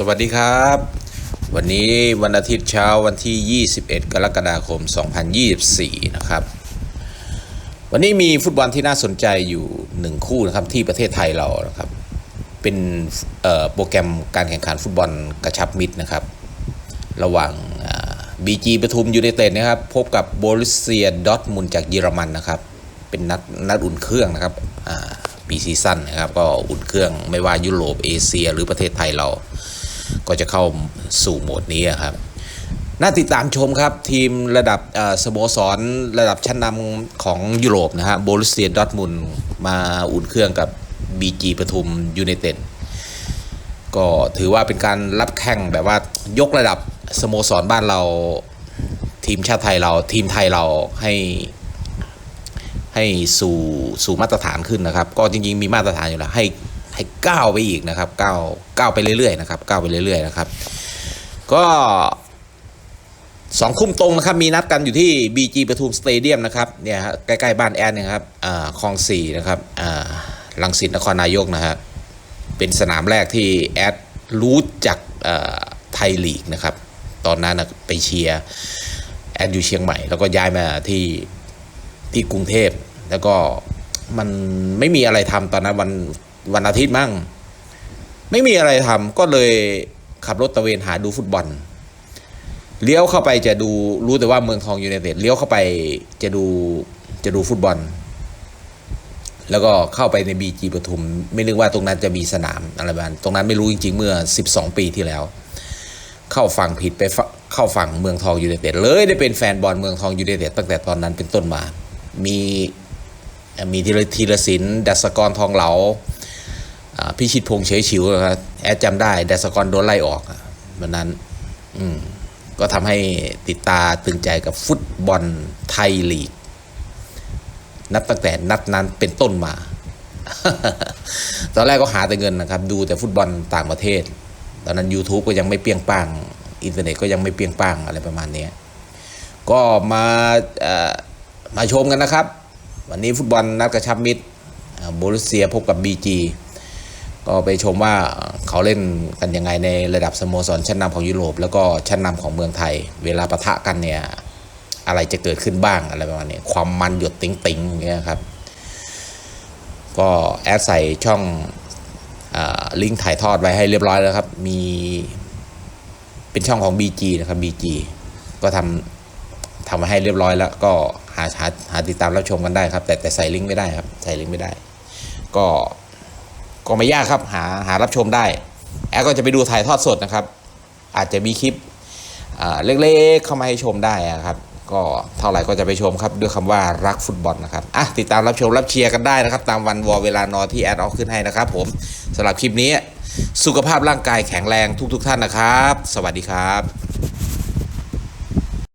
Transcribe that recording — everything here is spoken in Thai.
สวัสดีครับ วันนี้วันอาทิตย์เช้าวันที่ 21 กรกฎาคม 2024 นะครับ วันนี้มีฟุตบอลที่น่าสนใจอยู่หนึ่งคู่นะครับที่ประเทศไทยเรานะครับ เป็นโปรแกรมการแข่งขันฟุตบอลกระชับมิตรนะครับ ระหว่างบีจีปทุมยูไนเต็ดนะครับ พบกับโบรุสเซียดอทมุนจากเยอรมันนะครับ เป็นนัดนัดอุ่นเครื่องนะครับปีซีซั่นนะครับ ก็อุ่นเครื่องไม่ว่ายุโรปเอเชีย หรือประเทศไทยเรา ก็จะเข้าสู่โหมดนี้ครับน่าติดตามชมครับ ทีมระดับสโมสรระดับชั้นนำของยุโรปนะฮะโบรุสเซียดอทมุนมาอุ่นเครื่องกับบีจีปทุมยูไนเต็ดก็ถือว่าเป็นการรับแข่งแบบว่ายกระดับสโมสรบ้านเราทีมชาติไทยเราทีมไทยเราให้ให้สู่สู่มาตรฐานขึ้นนะครับ ก็จริง ๆ มีมาตรฐานอยู่แล้วให้ ให้ก้าวไปอีกนะครับก้าวก้าวไปเรื่อยๆนะครับก้าวไปเรื่อยๆนะครับก็สองคุ้มตรงนะครับมีนัดกันอยู่ที่ BG ปทุมสเตเดียมนะครับเนี่ยใกล้ๆบ้านแอดนยครับอ่าคลองสี่นะครับอ่าลังสิตนครนายกนะฮะเป็นสนามแรกที่แอดรู้จักไทยลีกนะครับ ตอนนั้นนะไปเชียร์แอดอยู่เชียงใหม่ แล้วก็ย้ายมาที่ที่กรุงเทพ แล้วก็มันไม่มีอะไรทำตอนนั้นวัน วันอาทิตย์มั่ง ไม่มีอะไรทำก็เลยขับรถตะเวนหาดูฟุตบอล เลี้ยวเข้าไปจะดูรู้แต่ว่าเมืองทองยูไนเต็ดเลี้ยวเข้าไปจะดูจะดูฟุตบอล แล้วก็เข้าไปในบีจีปทุม ไม่นึกว่าตรงนั้นจะมีสนามอะไรบบนั้นตรงนั้นไม่รู้จริง ๆ เมื่อ 12 ปีที่แล้ว เข้าฝั่งผิดไปเข้าฝั่งเมืองทองยูไนเต็ดเลยได้เป็นแฟนบอลเมืองทองยูไนเต็ดตั้งแต่ตอนนั้นเป็นต้นมา มีมีธีรธีรศิลป์ดัสกรทองเหลา พิชิตพงษ์เฉยฉิวนะครับแอดจำได้ดัสกอรโดนไล่ออกวันนั้น อืมก็ทำให้ติดตาตึงใจกับฟุตบอลไทยลีก นับตั้งแต่นัดนั้นเป็นต้นมา ตอนแรกก็หาแต่เงินนะครับ ดูแต่ฟุตบอลต่างประเทศ ตอนนั้น YouTube ก็ยังไม่เปียงป้าง อินเทอร์เน็ตก็ยังไม่เปียงป้างอะไรประมาณนี้ ก็มามาชมกันนะครับ วันนี้ฟุตบอลนัดกระชับมิตรโบรุเซียพบกับ BG ก็ไปชมว่าเขาเล่นกันยังไงในระดับสโมสรชั้นนำของยุโรป แล้วก็ชั้นนำของเมืองไทย เวลาปะทะกันเนี่ยอะไรจะเกิดขึ้นบ้างอะไรประมาณนี้ความมันหยดติ๋งๆอย่างเงี้ยครับ ก็แอดใส่ช่องอลิงก์ถ่ายทอดไว้ให้เรียบร้อยแล้วครับ มีเป็นช่องของ BG นะครับ BG ก็ทำทำไว้ให้เรียบร้อยแล้ว ก็หาหาหาติดตามรับชมกันได้ครับ แต่แต่ใส่ลิงก์ไม่ได้ครับ ใส่ลิงก์ไม่ได้ ก็ ก็ไม่ยากครับ หาหารับชมได้ แอดก็จะไปดูถ่ายทอดสดนะครับ อาจจะมีคลิปเล็กๆเข้ามาให้ชมได้อะครับก็เท่าไหร่ก็จะไปชมครับด้วยคำว่ารักฟุตบอลนะครับอะติดตามรับชมรับเชียร์กันได้นะครับ ตามวันวอเวลานอที่แอดเอาขึ้นให้นะครับผมสำหรับคลิปนี้ สุขภาพร่างกายแข็งแรงทุกๆทท่านนะครับ สวัสดีครับ